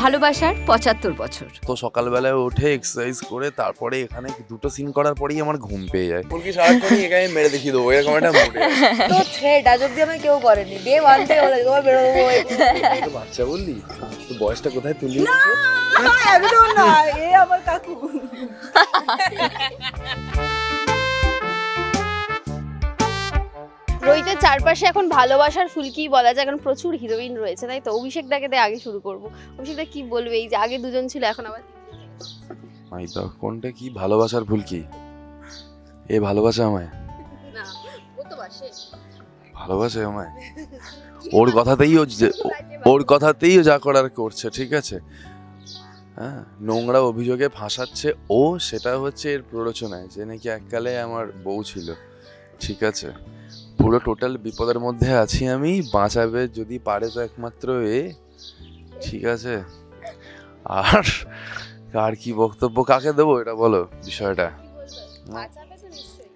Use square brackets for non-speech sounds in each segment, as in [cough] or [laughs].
ভালোবাসার পঁচাত্তর বছর। তো সকালবেলায় উঠে এক্সারসাইজ করে তারপরে এখানে দুটো সিন করার পরেই আমার ঘুম পেয়ে যায়। ফুলকি সারাক্ষণই এখানে মেরে দেখিয়ে দেবো এরকম একটা মুডে তো থ্রেড আজ অব্দি আমায় কেউ করেনি। ডে ওয়ান থেকে বলে তোমার বেরোবো বাচ্চা বললি? তো বয়সটা কোথায় তুললি? একদম না এ আমার কাকু। রোহিতের চারপাশে এখন ভালোবাসার ফুলকি বলা যায় এখন প্রচুর হিরোইন রয়েছে তাই তো? অভিষেক দাকে দিয়ে আগে শুরু করব। অভিষেক দা কি বলবে? এই যে আগে দুজন ছিল এখন আবার মাই তো কোনটা কি ভালোবাসার ফুলকি? এ ভালোবাসা আমায়। না ও তো বাসে। ভালোবাসে আমায়? [laughs] ওর কথাতেই ও [laughs] ওর কথাতেই ও যা করার করছে ঠিক আছে? হ্যাঁ নোংরা অভিযোগে ফাঁসাচ্ছে ও সেটা হচ্ছে এর প্ররোচনায় যে নাকি এককালে আমার বউ ছিল ঠিক আছে? পুরো টোটাল বিপদের মধ্যে আছি আমি। বাঁচাবে যদি পারে তো একমাত্র এ। ঠিক আছে? আর আর কি বক্তব্য কাকে দেবো এটা বলো বিষয়টা?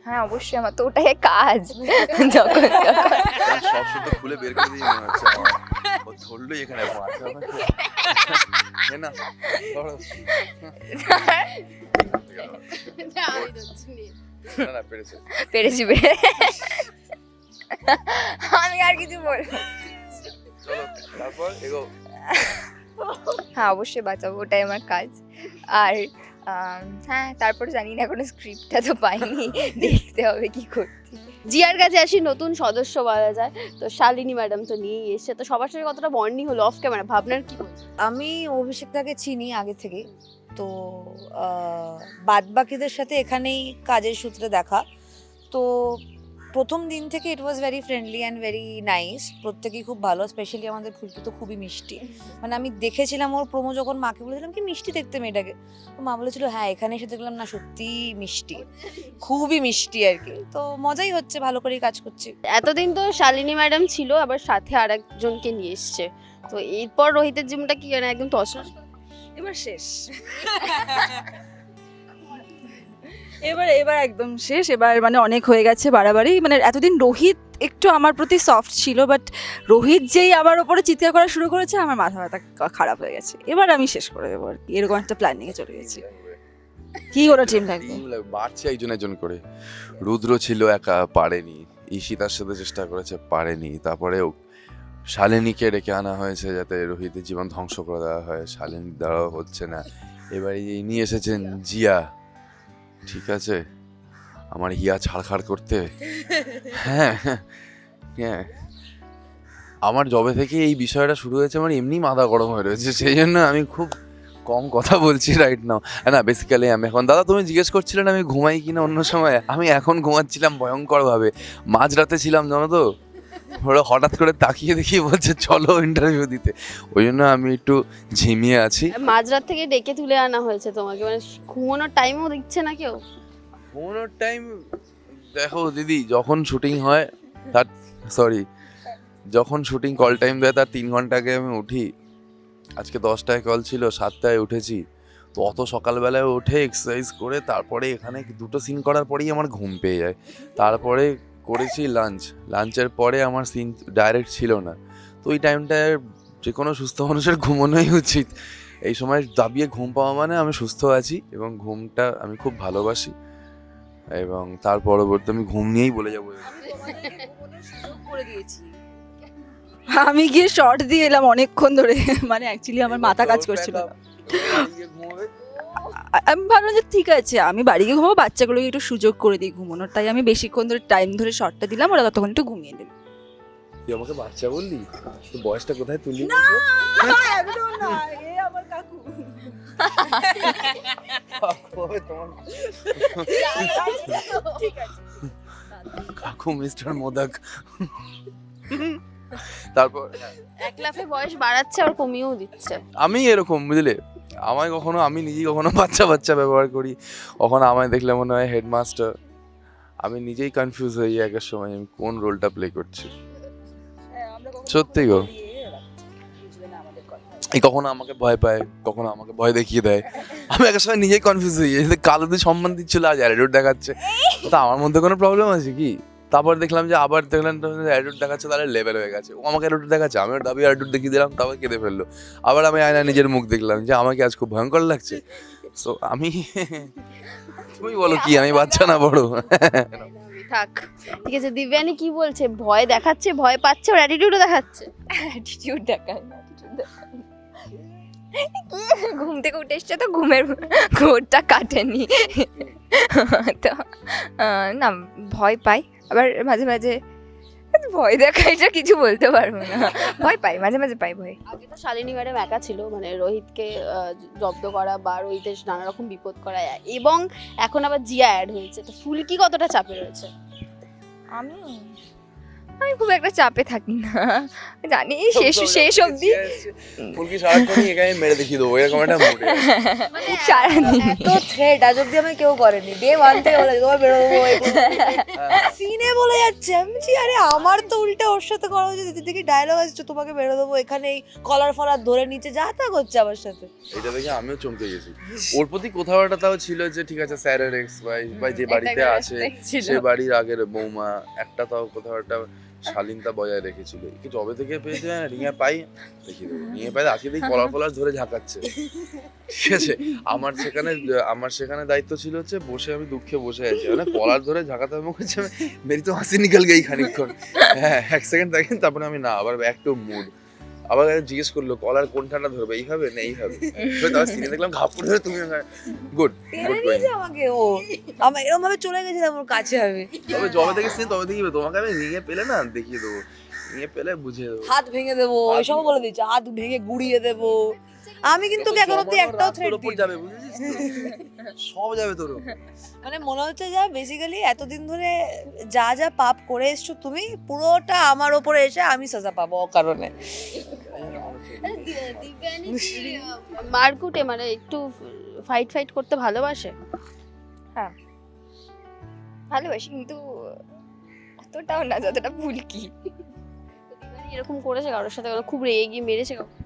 হ্যাঁ অবশ্যই আমার তো ওটাই কাজ। যখন সব শুদ্ধ খুলে বের করে দিয়ে মনে হচ্ছে ও ধরলো এখানে না? পেরেছি। পেরে আমি আর কিছু বলব তারপর এগো। হ্যাঁ অবশ্যই বাঁচাবো ওটাই আমার কাজ। আর হ্যাঁ তারপর জানি না কোনো স্ক্রিপ্টটা তো পাইনি। দেখতে হবে কি করছি। জিয়ার কাছে আসি নতুন সদস্য বলা যায়। তো শালিনী ম্যাডাম তো নিয়েই এসছে। তো সবার সাথে কতটা বন্ডিং হলো অফ ক্যামেরা ভাবনার কি আমি অভিষেকটাকে চিনি আগে থেকে। তো বাদ বাকিদের সাথে এখানেই কাজের সূত্রে দেখা। তো প্রথম দিন থেকে it was very friendly and very nice প্রত্যেকেই খুব ভালো স্পেশালি আমাদের ফুলকি তো খুবই মিষ্টি। মানে আমি দেখেছিলাম ওর প্রোমো যখন মাকে বলেছিলাম কি মিষ্টি দেখতে মেয়েটাকে? তো মা বলেছিল হ্যাঁ এখানে এসে দেখলাম না সত্যি মিষ্টি। খুবই মিষ্টি আর কি। তো মজাই হচ্ছে ভালো করেই কাজ করছি। এতদিন তো শালিনী ম্যাডাম ছিল আবার সাথে আর একজনকে নিয়ে এসছে। তো এরপর রোহিতের জীবনটা কি একদম করে এবার শেষ। [laughs] এবার এবার একদম শেষ। এবার মানে অনেক হয়ে গেছে বাড়াবাড়ি। মানে এতদিন রোহিত একটু আমার প্রতি সফট ছিল বাট রোহিত যেই আমার ওপরে চিৎকার করা শুরু করেছে আমার মাথা ব্যথা খারাপ হয়ে গেছে। এবার আমি শেষ করে দেবো আর কি। এরকম একটা প্ল্যানিংয়ে চলে গেছি। কি করে টিম লাগবে, বাড়ছে একজন একজন করে। রুদ্র ছিল একা পারেনি। ঈশিতার সাথে চেষ্টা করেছে পারেনি। তারপরে শালিনীকে ডেকে আনা হয়েছে যাতে রোহিতের জীবন ধ্বংস করে দেওয়া হয়। শালিনী দ্বারাও হচ্ছে না। এবারে ইনি এসেছেন জিয়া। ঠিক আছে? আমার হিয়া ছাড়খাড় করতে? হ্যাঁ হ্যাঁ। আমার জবে থেকে এই বিষয়টা শুরু হয়েছে আমার এমনি মাথা গরম হয়ে রয়েছে, সেই জন্য আমি খুব কম কথা বলছি রাইট নাও না বেসিক্যালি আমি এখন দাদা, তুমি জিজ্ঞেস করছিলে না আমি ঘুমাই কিনা অন্য সময়? আমি এখন ঘুমাচ্ছিলাম ভয়ঙ্করভাবে। মাঝরাতে ছিলাম, জানো তো? ওরা হঠাৎ করে তাকিয়ে দেখি বলছে চলো ইন্টারভিউ দিতে। ওই জন্য আমি একটু ঝিমিয়ে আছি। মাঝরাত থেকে ডেকে তুলে আনা হয়েছে তোমাকে। মানে ঘুমানোর টাইমও দিচ্ছে না কেউ। ঘুমানোর টাইম দেখো দিদি যখন শুটিং হয় তার সরি যখন শুটিং কল টাইম দেয় তার তিন ঘণ্টা আগে আমি উঠি। আজকে দশটায় কল ছিল সাতটায় উঠেছি। তো অত সকালবেলায় উঠে এক্সারসাইজ করে তারপরে এখানে দুটো সিন করার পরেই আমার ঘুম পেয়ে যায়। তারপরে করেছি লাঞ্চ লাঞ্চের পরে আমার সিন ডাইরেক্ট ছিল না। তো ওই টাইমটায় যে কোনো সুস্থ মানুষের ঘুমানোই উচিত। এই সময় দাবিয়ে ঘুম পাওয়া মানে আমি সুস্থ আছি এবং ঘুমটা আমি খুব ভালোবাসি। এবং তার পরবর্তী আমি ঘুম নিয়েই বলে যাব। করে দিয়েছি আমি গিয়ে শর্ট দিয়ে এলাম অনেকক্ষণ ধরে। মানে অ্যাকচুয়ালি আমার মাথা কাজ করছিল আমি ভাবলাম যে ঠিক আছে আমি বাড়ি গিয়ে ঘুমাবো বাচ্চাগুলোকে একটু সুযোগ করে দিই ঘুমানোর। তাই আমি বেশিক্ষণ ধরে টাইম ধরে শর্টটা দিলাম ওরা ততক্ষণ একটু ঘুমিয়ে দিল তুই আমাকে বাচ্চা বললি? তো বয়সটা কোথায় তুললি একদম না এ আমার কাকু। কাকু মিস্টার মোদক। তারপর? এক লাফে বয়স বাড়াচ্ছে আর কমিয়েও দিচ্ছে। আমি এরকম বুঝলে? আমায় কখনো, আমি নিজেই কখনো বাচ্চা বাচ্চা ব্যবহার করি। কখনো আমায় দেখলে মনে হয় হেডমাস্টার। আমি নিজেই কনফিউজ হয়ে যাই একের সময় আমি কোন রোলটা প্লে করছি। সত্যি গো। এই কখনো আমাকে ভয় পায়, কখনো আমাকে ভয় দেখিয়ে দেয়। আমি একের সময় নিজেই কনফিউজ হয়ে যাই। কালো তুই সম্মান দিচ্ছিল, আজ অ্যাটিটিউড দেখাচ্ছে। তো আমার মধ্যে কোনো প্রবলেম আছে কি? তারপর দেখলাম যে আবার দেখলাম অ্যাটিটিউড দেখাচ্ছে তাহলে লেভেল হয়ে গেছে। ও আমাকে অ্যাটিটিউড দেখাচ্ছে আমি দাবি অ্যাটিটিউড দেখিয়ে দিলাম তারপর কেঁদে ফেলল। আবার আমি আয়না নিজের মুখ দেখলাম যে আমাকে আজ খুব ভয়ঙ্কর লাগছে। সো আমি [laughs] তুমি বলো কি আমি বাচ্চা না বড়? [laughs] থাক ঠিক আছে দিব্যানি কি বলছে? ভয় দেখাচ্ছে ভয় পাচ্ছে ওর অ্যাটিটিউডও দেখাচ্ছে? অ্যাটিটিউড দেখায় না অ্যাটিটিউড দেখায় না। কি [laughs] ঘুম থেকে উঠে এসছে তো ঘুমের ঘোরটা কাটেনি। তো না ভয় পাই। আবার মাঝে মাঝে ভয় দেখা এটা কিছু বলতে পারব না। ভয় পাই মাঝে মাঝে পাই ভয়। আগে তো শালিনী ম্যাডাম একা ছিল মানে রোহিতকে জব্দ করা বা রোহিতের নানা রকম বিপদ করা এবং এখন আবার জিয়া অ্যাড হয়েছে। তো ফুলকি কতটা চাপে রয়েছে? আমি আমি খুব একটা চাপে থাকি না। জানি শেষ শেষ অবধি। ফুলকি সারাক্ষণই এখানে মেরে দেখিয়ে দেবো এরকম একটা মুড সারাদিন। এত থ্রেট আজ অব্দি আমায় কেউ করেনি। ডে ওয়ান থেকে বলে তোমার বেরোবো সিনে বলে যাচ্ছে। আমি বলছি, আরে আমার তো উল্টা ওর সাথে করা হয়েছে দিদি দেখি ডায়লগ আসছে। তোমাকে বেরো দেবো এখানে এই কলার ফলার ধরে নিচে। যা তা করছে আমার সাথে। এটা দেখে আমিও চমকে গেছি। ওর প্রতি কোথাও একটা তাও ছিল যে ঠিক আছে স্যারের এক্স ভাই ভাই যে বাড়িতে আছে সে বাড়ির আগের বৌমা একটা তাও কোথাও একটা শালীনতা বজায় রেখেছিল। কি জবে থেকে পেয়েছে রিঙে পাই দেখি রিঙে পাই আজকে দেখি কলার কলার ধরে ঝাঁকাচ্ছে। ঠিক আছে? আমার সেখানে আমার সেখানে দায়িত্ব ছিল হচ্ছে বসে আমি দুঃখে বসে আছি। মানে কলার ধরে ঝাঁকাতে আমি হচ্ছে মেরি তো হাসি নিকাল গেই খানিকক্ষণ। হ্যাঁ এক সেকেন্ড দেখেন, তারপরে আমি না, আবার ব্যাক টু মুড আবার জিজ্ঞেস করল কলার কোনখানটা ধরবে? এইভাবে? না এইভাবে। তারপর সিনে দেখলাম ঘাপড় ধরে তুমি গুড গুড গোয়িং আমাকে ও। আমার এরকম ভাবে চলে গেছিলাম আমার কাছে আমি। তবে জবে থেকে সিনে তবে দেখিবে তোমাকে আমি নিয়ে পেলে না দেখিয়ে দেবো। নিয়ে পেলে বুঝিয়ে দেবো। হাত ভেঙে দেবো সব বলে দিচ্ছে হাত ভেঙে গুড়িয়ে দেবো। আমি কিন্তু এখন অব্দি একটাও উপর যাবে বুঝেছিস তো? সব যাবে তোর মানে মনে হচ্ছে যা বেসিক্যালি এতদিন ধরে যা যা পাপ করে এসছো তুমি পুরোটা আমার ওপরে এসে আমি সাজা পাবো অকারণে। দিব্যানি মারকুটে মানে একটু ফাইট ফাইট করতে ভালোবাসে? হ্যাঁ। ভালোবাসি কিন্তু অতটাও না যতটা ভুল কি। এরকম করেছে কারোর সাথে কারও খুব রেগে গিয়ে মেরেছে কাউকে?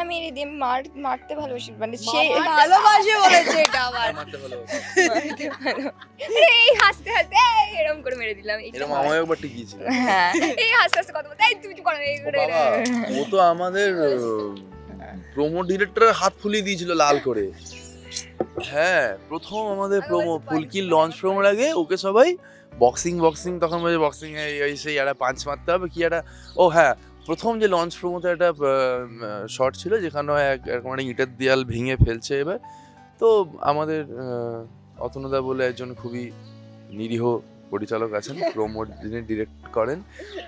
আমি এর দিয়ে মার মারতে ভালোবাসি মানে সে ভালোবাসে বলেছে এটা আবার। মারতে ভালো মারতে ভালো এই হাসতে হাসতে এরকম করে মেরে দিলাম এরকম। আমায় একবার টিকিয়েছিল। হ্যাঁ এই হাসতে হাসতে কথা বলতে এই তুমি করো এই করে ও তো আমাদের প্রোমো ডিরেক্টরের হাত ফুলিয়ে দিয়েছিল লাল করে। হ্যাঁ প্রথম আমাদের প্রোমো ফুলকি লঞ্চ প্রোমোর আগে ওকে সবাই বক্সিং বক্সিং তখন বলে বক্সিং এই সেই একটা পাঞ্চ মারতে হবে কি একটা ও হ্যাঁ প্রথম যে লঞ্চ প্রোমোতে একটা শর্ট ছিল যেখানে এক একটা ইটের দেয়াল ভেঙে ফেলছে এবার। তো আমাদের অতনুদা বলে একজন খুবই নিরীহ পরিচালক আছেন [laughs] প্রোমো যিনি ডিরেক্ট করেন।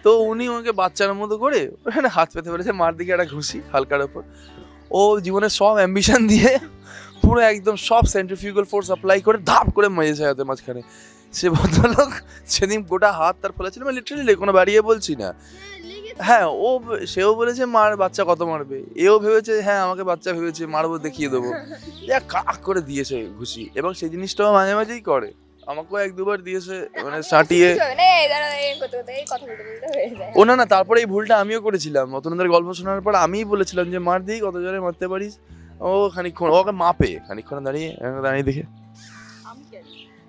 তো উনি ওকে বাচ্চার মতো করে ওখানে হাত পেতে পেরেছে মার দিকে একটা ঘুষি হালকার ওপর। ও জীবনের সব অ্যাম্বিশন দিয়ে পুরো একদম সব সেন্ট্রিফিউগাল ফোর্স অ্যাপ্লাই করে ধাপ করে মেরেছে হাতে মাঝখানে। সে ভদ্রলোক সেদিন গোটা হাত তার ফলে ছিল লিটারেলি কোনো বাড়িয়ে বলছি না। হ্যাঁ ও সেও বলেছে মার বাচ্চা কত মারবে? এও ভেবেছে হ্যাঁ আমাকে বাচ্চা ভেবেছে মারবো দেখিয়ে দেবো। [laughs] যা কাক করে দিয়েছে ঘুষি এবং সেই জিনিসটাও মাঝে মাঝেই করে। আমাকেও এক দুবার দিয়েছে মানে সাঁটিয়ে না এই দাঁড়া এই করতে করতে এই কথা বলতে বলতে যায়। ও না না তারপরে এই ভুলটা আমিও করেছিলাম। অতনদের গল্প শোনার পর আমিই বলেছিলাম যে মার দিই কত জোরে মারতে পারিস? ও খানিকক্ষণ ওকে মাপে খানিকক্ষণ দাঁড়িয়ে দাঁড়িয়ে দেখে।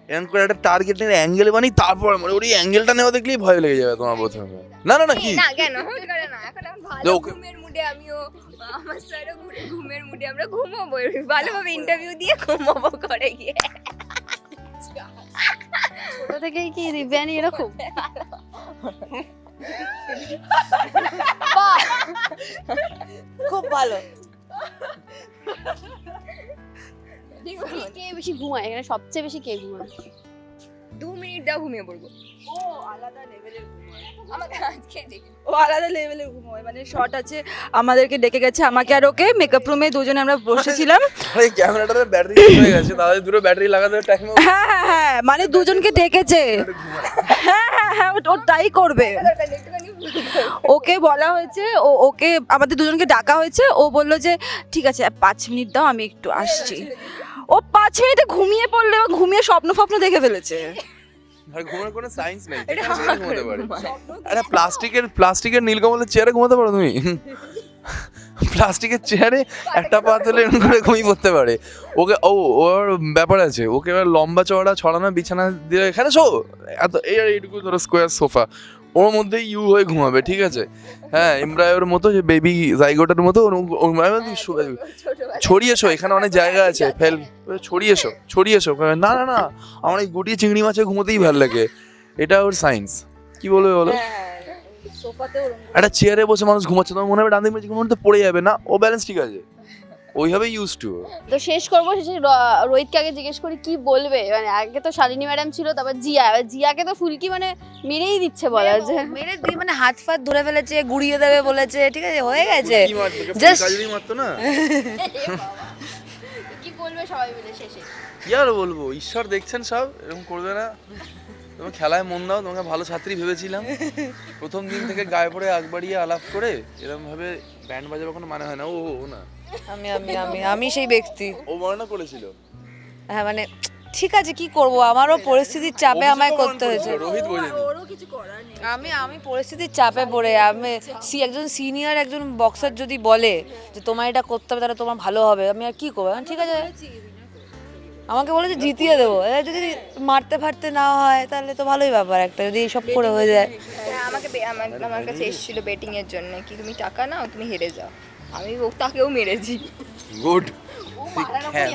এরকম করে একটা টার্গেটের অ্যাঙ্গেল বানি তারপর মানে ওর এই অ্যাঙ্গেলটা নেওয়া দেখলেই ভয় লেগে যাবে তোমার প্রথমে। না না না কি? না কেন? না এখন ভালো ঘুমের মুডে আমিও আমার স্যারও ঘুরে ঘুমের মুডে আমরা ঘুমাবো ভালোভাবে ইন্টারভিউ দিয়ে ঘুমাবো করে গিয়ে। ছোট থেকেই কি দিব্যানি এরকম? খুব ভালো। কে- বেশি ঘুমায়? এখানে সবচেয়ে বেশি কে ঘুমায়? দু মিনিট দাও ঘুমিয়ে পড়ব। ও আলাদা লেভেলের আমাকে আজকে ও আলাদা লেভেলের ঘুমোয় মানে শর্ট আছে আমাদেরকে ডেকে গেছে আমাকে আর ওকে মেকআপ রুমে দুজনে আমরা বসেছিলাম। ক্যামেরাটার ব্যাটারি হয়ে গেছে তাহলে দুটো ব্যাটারি লাগাতে টাইম হ্যাঁ হ্যাঁ হ্যাঁ মানে দুজনকে ডেকেছে। হ্যাঁ হ্যাঁ হ্যাঁ ও- তাই করবে। ওকে বলা হয়েছে ও ওকে আমাদের দুজনকে ডাকা হয়েছে ও বলল যে ঠিক আছে পাঁচ মিনিট দাও আমি একটু আসছি। ও পাঁচ মিনিটে ঘুমিয়ে পড়লে ও ঘুমিয়ে স্বপ্ন ফপ্ন দেখে ফেলেছে। আর ঘুমানোর কোনো সায়েন্স নেই। ঘুমাতে পারে। আরে প্লাস্টিকের প্লাস্টিকের নীলকমলের চেয়ারে ঘুমাতে পারো তুমি? প্লাস্টিকের চেয়ারে একটা পা তুলে এরকম করে ঘুমিয়ে পড়তে পারে। ওকে ও ওর ব্যাপার আছে। ওকে এবার লম্বা চওড়া ছড়ানো বিছানা দিয়ে এখানে শো। এত এই এইটুকু ধরো স্কোয়ার সোফা ওর মধ্যে ইউ হয়ে ঘুমাবে ঠিক আছে? হ্যাঁ এমব্রায়োর মতো যে বেবি জাইগোটার মতো শো- ছড়িয়ে এসো এখানে অনেক জায়গা আছে ফেল ছড়িয়ে এসো ছড়িয়ে এসো না না না আমার এই গুটিয়ে চিংড়ি মাছে ঘুমোতেই ভালো লাগে। এটা ওর সায়েন্স কি বলবে বলো? একটা চেয়ারে বসে মানুষ ঘুমাচ্ছে তোমার মনে হবে ডান দিকে কোনো মধ্যে পড়ে যাবে না? ও ব্যালেন্স ঠিক আছে। ওইভাবে ইউজ টু তো শেষ করব শেষে রোহিতকে আগে জিজ্ঞেস করি কি বলবে? মানে আগে তো শালিনী ম্যাডাম ছিল তারপর জিয়া। এবার জিয়াকে তো ফুলকি মানে মেরেই দিচ্ছে বলা যায়। মেরে দিয়ে মানে হাত ফাত ধরে ফেলেছে গুড়িয়ে দেবে বলেছে ঠিক আছে? হয়ে গেছে। মারতো না? কি বলবে সবাই মিলে শেষে? কি আর বলব? ঈশ্বর দেখছেন সব এরকম করবে না। তুমি খেলায় মন দাও তোমাকে ভালো ছাত্রী ভেবেছিলাম। প্রথম দিন থেকে গায়ে পড়ে আগ বাড়িয়ে আলাপ করে এরকম ভাবে ব্যান্ড বাজাবে কোনো মানে হয় না। ও ও, না। আমি আমি আমি আমি সেই ব্যক্তি। ও বর্ণনা করেছিল। হ্যাঁ মানে ঠিক আছে কি করব? আমারও পরিস্থিতির চাপে আমায় করতে হয়েছে। রোহিত বোঝেনি। আমি আমি পরিস্থিতির চাপে পড়ে। আমি সি একজন সিনিয়র একজন বক্সার যদি বলে যে তোমার এটা করতে হবে তাহলে তোমার ভালো হবে। আমি আর কি করব? ঠিক আছে। আমাকে বলেছে জিতিয়ে দেবো। এবার যদি মারতে ফারতে না হয় তাহলে তো ভালোই ব্যাপার একটা যদি এইসব করে হয়ে যায়। হ্যাঁ, আমাকে আমার আমার কাছে এসেছিল বেটিং এর জন্য কি তুমি টাকা নাও তুমি হেরে যাও। আমি ও তাকেও মেরেছি। গুড হ্যাঁ।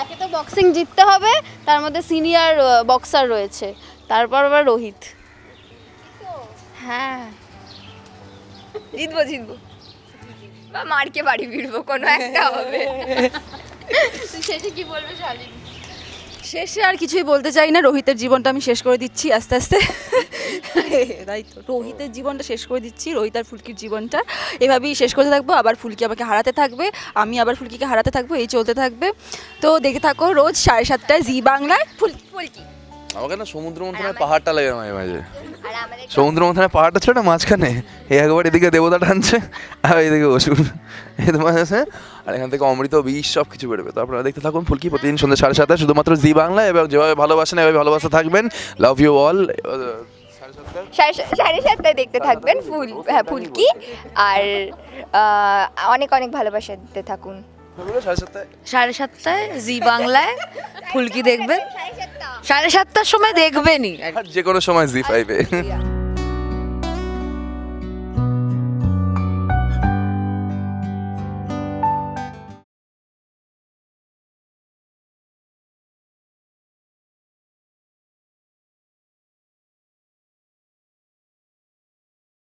একে তো বক্সিং জিততে হবে তার মধ্যে সিনিয়র বক্সার রয়েছে। তারপর আবার রোহিত। হ্যাঁ। জিতবো জিতবো। বা মারকে বাড়ি ফিরবো কোনো একটা হবে। [laughs] [laughs] শেষে কি বলবে শালিনী? শেষে আর কিছুই বলতে চাই না রোহিতের জীবনটা আমি শেষ করে দিচ্ছি আস্তে আস্তে। [laughs] তাই তো রোহিতের জীবনটা শেষ করে দিচ্ছি রোহিত আর ফুলকির জীবনটা। এভাবেই শেষ করতে থাকব আবার ফুলকি আমাকে হারাতে থাকবে আমি আবার ফুলকিকে হারাতে থাকব এই চলতে থাকবে। তো দেখে থাকো রোজ সাড়ে সাতটায় জি বাংলায় ফুলকি ফুলকি। আমাকে না সমুদ্র মন্থনের পাহাড়টা লাগে মাঝে মাঝে। সমুদ্র মন্থনের পাহাড়টা ছিল না মাঝখানে? এই একবার এদিকে দেবতা টানছে আর এদিকে অসুর। এই তোমার আছে আর এখান থেকে অমৃত বিষ সব কিছু বেরোবে। তো আপনারা দেখতে থাকুন ফুলকি প্রতিদিন সন্ধ্যা সাড়ে সাতটায়। শুধুমাত্র জি বাংলা এবং যেভাবে ভালোবাসেন এভাবে ভালোবাসা থাকবেন। Love you all. সাড়ে সাতটায়? সাড়ে সাড়ে সাতটায় দেখতে থাকবেন ফুল হ্যাঁ ফুলকি। আর অনেক অনেক ভালোবাসা দিতে থাকুন। সাড়ে সাতটায়? জি বাংলায় ফুলকি দেখবেন। সাড়ে সাতটার সময় দেখবেনই। যে কোনো সময় জি ফাইভে